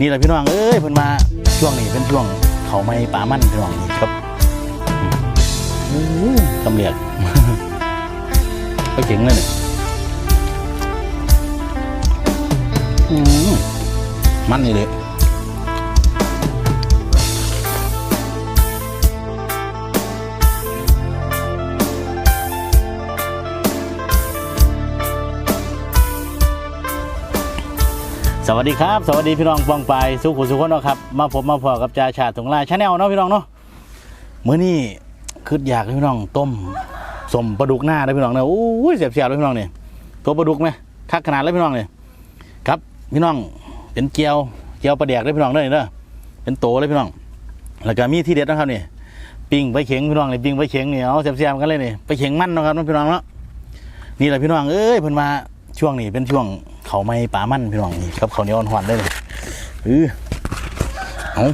นี่แหละพี่น้องเอ้ยเพิ่นมาช่วงนี้เป็นช่วงเขาไม่ป่ามันพี่น้องนี่ครับกำเลียกก็เจ๋งเลยเนี่ยอืมมันนี่เลย สวัสดีครับ สวัสดีพี่น้องปองไปสุขุสุขคนเนาะครับมาผมมาพอกับจ่าชาติถงลายชาแนลเนาะพี่น้องเนาะมื้อนี้คืออยากให้พี่น้องต้มสมปลาดุกหน้าเลยพี่น้องเนาะโอ้ยเสียบเสียบเลยพี่น้องเนี่ยตัวปลาดุกไหมคักขนาดเลยพี่น้องเนี่ยครับพี่น้องเป็นเกี๊ยวเกี๊ยวปลาแดกเลยพี่น้องเด้อเด้อเป็นโตเลยพี่น้อง แล้วก็มีที่เด็ดนะครับเนี่ยปิ้งไปเข็งพี่น้องนี่ปิ้งไปเข็งเนี่ยเอาเสียบเสียบกันเลยเนี่ยไปเข็งมั่นนะครับพี่น้องเนาะนี่แหละพี่น้องเอ้ยเพิ่นมาช่วงนี้เป็นช่วง เขาไม่ป่ามันพี่น้องนี่กับเขาเนียอ่อนๆเลยนี่เออเอา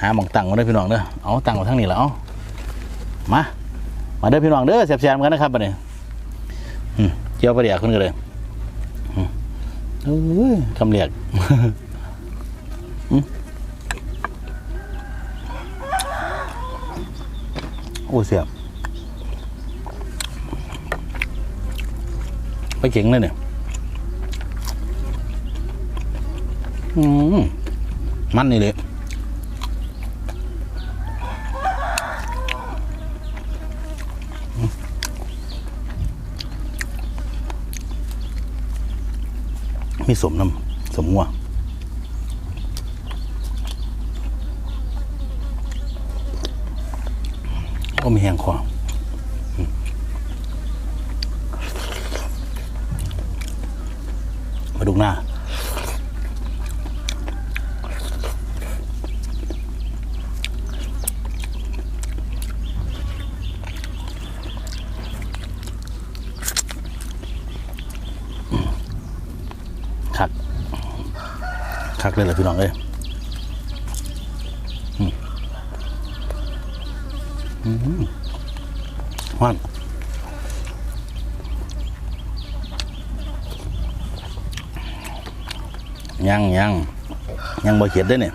หาหมองตังมาเด้อพี่น้องเด้อเอาตังมาทั้งนี้แล้วเอามามาเด้อพี่น้องเด้อแซ่บๆกันนะครับบัดนี้เจียวปลาเดียกขึ้นกันเลยอืมเอ้ยคำเรียกโอ้เสียบไปเก่งเลยเนี่ย มันนี่เลยมีสมน้ำสมงัวก็มีแหงคออืมมาดูหน้า คัก คัก เลยเหรอพี่น้องเอ้ยอืมอืมฮ้อนยังยังยังบ่เขียดเด้วยเนี่ย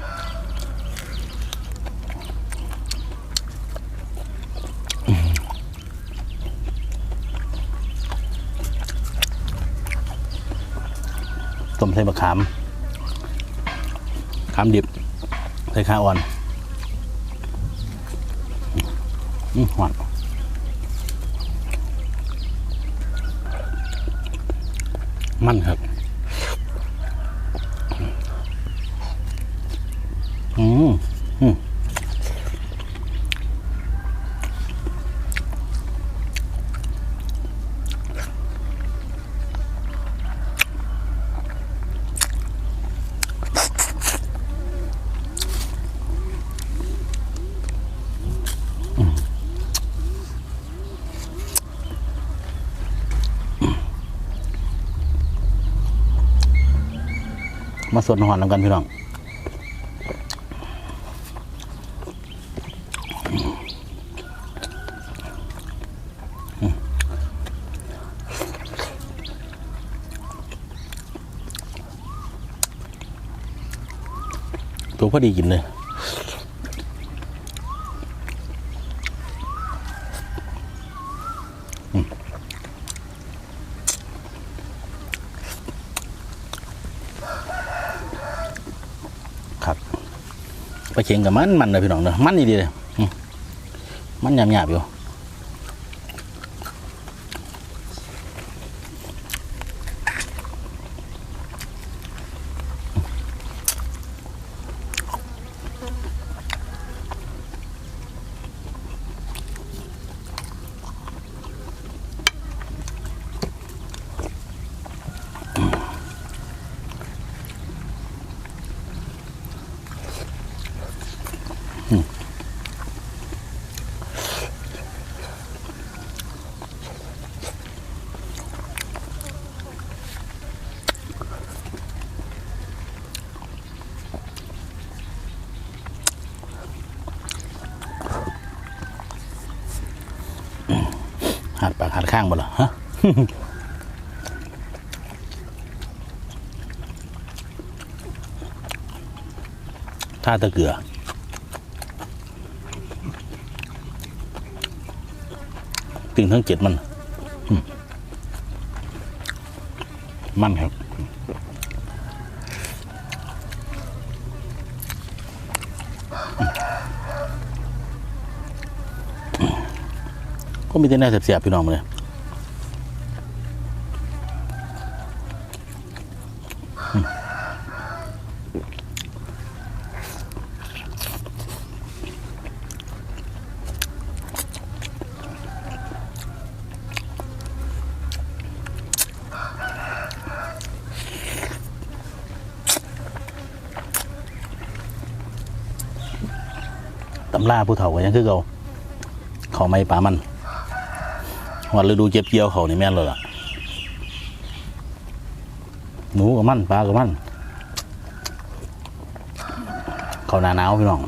ต้มใส่มะขามามดิบใส่ขาอ่อนอืมหวานมันครับอืมอืม ดหอนนำกันพี่น้องตัวพอดีกินเลย อืมครับ ไปเคียงกับมันมันเลยพี่น้องเนอะมันดีเลยมมันหยาบๆอยู่ หัดปากหัดข้างบ่ล่ะฮะท่าตะเกือ ปิ้งทั้งเจ็ดมันมันครับก็มีแต่แน่เสียบๆพี่น้องเลยอืมำล่าผู้เฒ่าก็ยังคือเก่าเขาไม่ปลามันวันฤดูเก็บเกี่ยวเขานี่แม่นเลยล่ะหนูกับมันปลากับมันเขาหนาหนาวพี่น้อง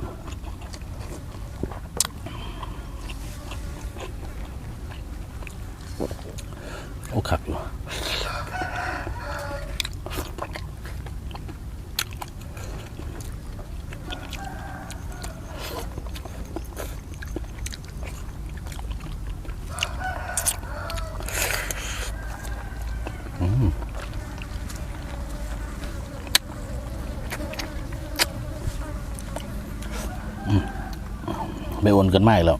ไปโอนกันไม่แล้ว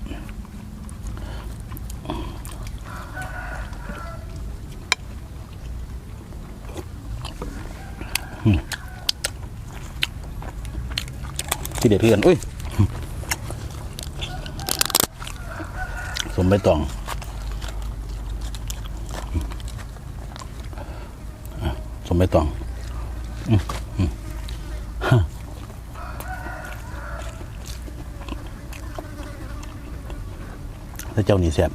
ที่เด็ดเพื่อนอุ้ยสมใบตองสมใบตอง อืมอืมฮะถ้า เจ้านี่แซ่บ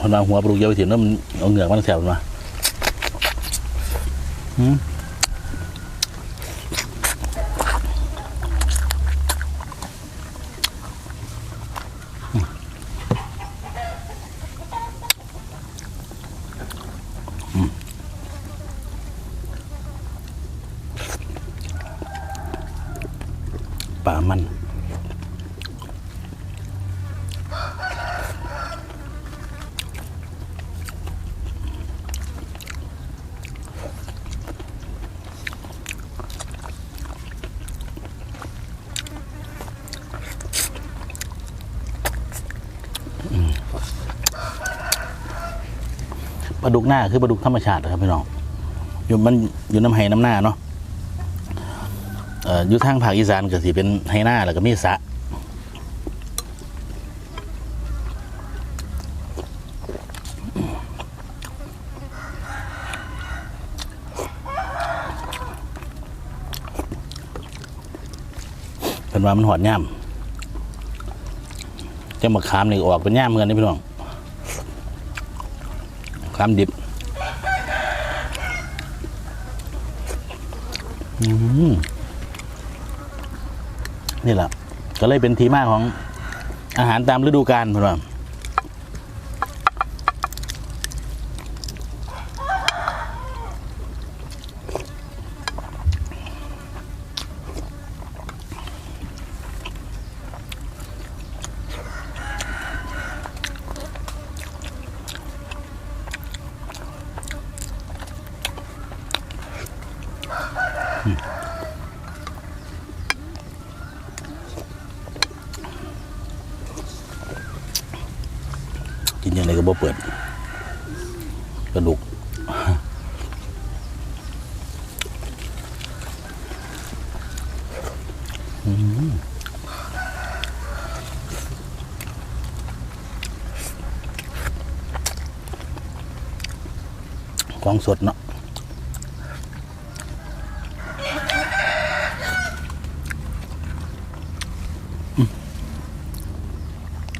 คนมาหัวปลูกเยอเวถิ่นแล้วมันเอาเหงือกมันแสบมาอืมอืม ปลาดุกหน้าคือปลาดุกธรรมชาตินะครับพี่น้องอยู่มันอยู่น้ำไห้น้ำหน้าเนาะอยู่ทางภาคอีสานก็สิเป็นไห้หน้าแล้วก็มีสะเป็นว่ามันหอดย่ำจะมาขามนี่ออกเป็นย่ามเหมือนนี่พี่น้อง ขามดิบนี่แหละก็เลยเป็นทีมาของอาหารตามฤดูกาลเพื่อน ก็บ่เปิดกระดูกของสดเนาะ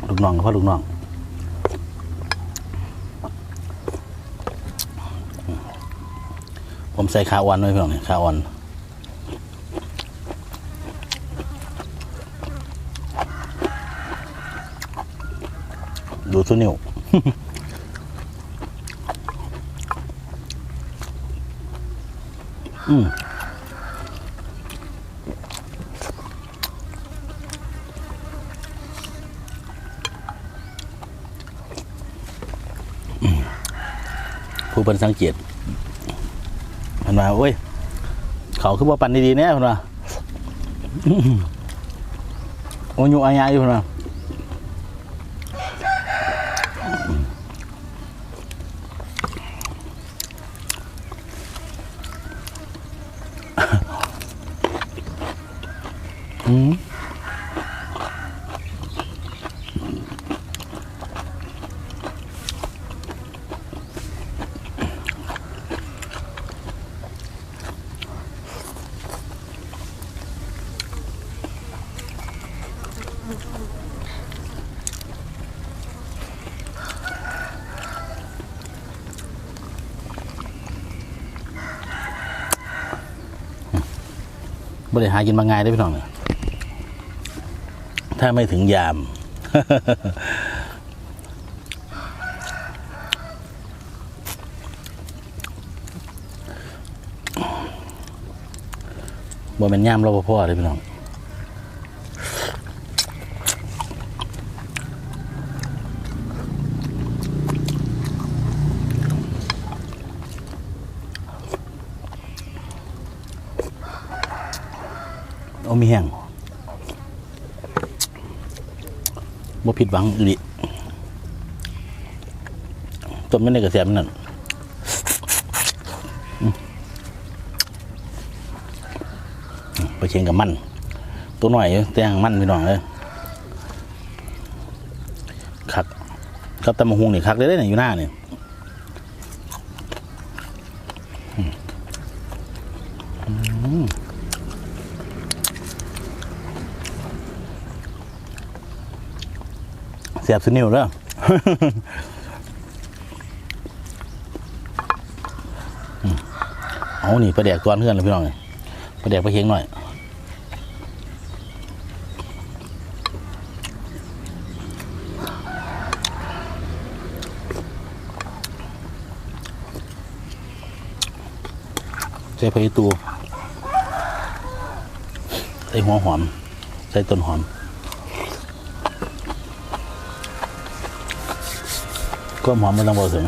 ลูกน้องพราะลูกน้อง ผมใส่ขาอ่อนไว้เพื่อนนี่ขาอ่อนดูสุนิวอืมอืมผู้เป็นสังเกต มันว่าโอ้ย เขาคือว่าปันดีๆเนี่ยคุณว่าโอ้ยอยู่อายายอยู่คุณว่า บริหารกินมางไงได้พี่น้องเนี่ยถ้าไม่ถึงยาม บ่เป็นย่ามราพ่อเลยพี่น้อง โอ้มีแห้งบ่ผิดหวังอีหลิต้มไม่ได้กระเสียมนั่นไปเชียงกับมัน ตัวหน่อยแต่งมันพี่น้องเลยคักกับตำมะฮุงนี่คักได้ได้เนี่ยอยู่หน้าเนี่ยอืมอืม เสียบสนิ้วแล้วเอานี่ประเดี๋ยวก้อนเพื่อนเลยพี่น้องเลยประเดี๋ยวไปเคียงหน่อยใส่ไผ่ตูใส่หัวหอม ใส่ต้นหอม ก็หอมมันต้องบอกถึง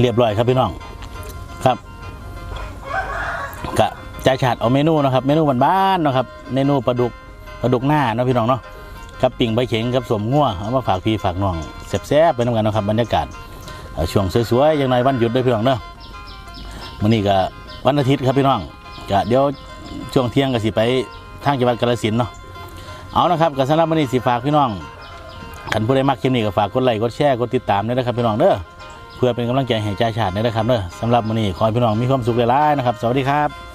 เรียบร้อยครับพี่น้องครับกะจ่ายฉาดเอาเมนูนะครับ เมนูบ้านๆนะครับ เมนูปลาดุกปลาดุกหน้าเนาะพี่น้องเนาะ กับปิ่งใบเข็งกับสมงัวเอามาฝากพี่ฝากน้องแซ่บๆไปน้ำกันนะครับบรรยากาศช่วงสวยๆอย่างไรวันหยุดด้วยพี่น้องเนาะมื้อนี้ก็วันอาทิตย์ครับพี่น้องก็เดี๋ยวช่วงเที่ยงก็สิไปทางจังหวัดกาฬสินธุ์เนาะเอานะครับก็สำหรับมื้อนี้สิฝากพี่น้องคันผู้ใดมักคลิปนี้ก็ฝากกดไลค์กดแชร์กดติดตามด้วยนะครับพี่น้องเด้อเพื่อเป็นกำลังใจให้จ่าชาติด้วยนะครับเด้อสำหรับมื้อนี้ขอให้พี่น้องมีความสุขหลายๆนะครับ สวัสดีครับ